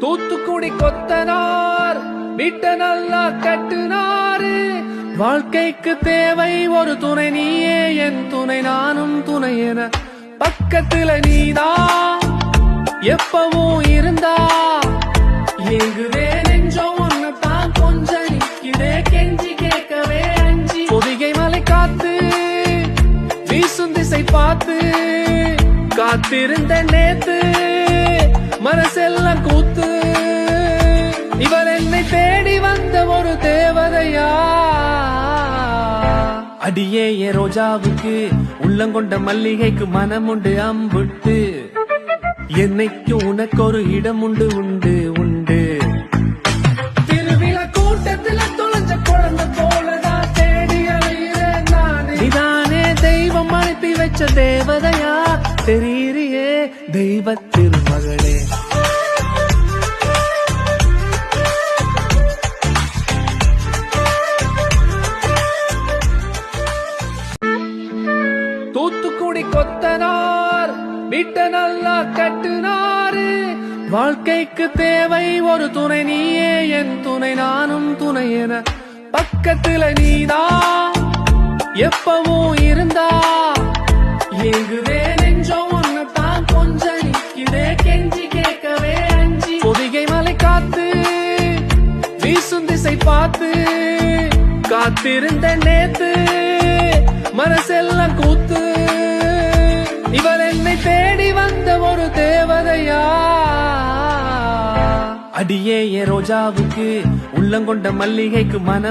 தூத்துக்குடி கொத்தனார் வீட்டை நல்லா கட்டுனாரு. வாழ்க்கைக்கு தேவை ஒரு துணை நீயே என் துணை நானும் துணை என. பக்கத்துல நீதான் எப்பவும் இருந்தா. எங்குதே நெஞ்சம் ஒன்னதான் கொஞ்சம் நிக்குதே கெஞ்சி கேட்கவே அஞ்சி. பொதிகை மலை காத்து வீசும் திசை பார்த்து. காத்திருந்த நேத்து மனசெல்லாம் கூத்து அடியே ஏ ரோஜாவுக்கு உள்ளங்கொண்ட மல்லிகைக்கு மனம் உண்டு அம்புட்டு. என்னைக்கு உனக்கு ஒரு இடம் உண்டு உண்டு. உண்டு திருவிழா கூட்டத்துல தொலைஞ்ச குழந்தை போலதான் தேடி தெய்வம் அனுப்பி வச்ச தேவதையா? தெரியறியே தெய்வ திருமகளே தூத்துக்குடி கொத்தனார் வீட்டை நல்லா கட்டுனாரு. வாழ்க்கைக்கு தேவை ஒரு துணை நீயே என் துணை நானும் துணை என பக்கத்துல நீதான் எப்பவும் இருந்தா. ஏங்குதே நெஞ்சம் ஒன்னதான் கொஞ்சம் நிக்குதே கெஞ்சி கேட்கவே அஞ்சி. பொதிகை மலை காத்து வீசும் திசை பார்த்து. காத்திருந்த நேத்து மனசெல்லாம் கூத்து. இவள் என்னை தேடி வந்த ஒரு தேவதையா? அடியே ஏ ரோஜாவுக்கு உள்ளங்கொண்ட மல்லிகைக்கு மன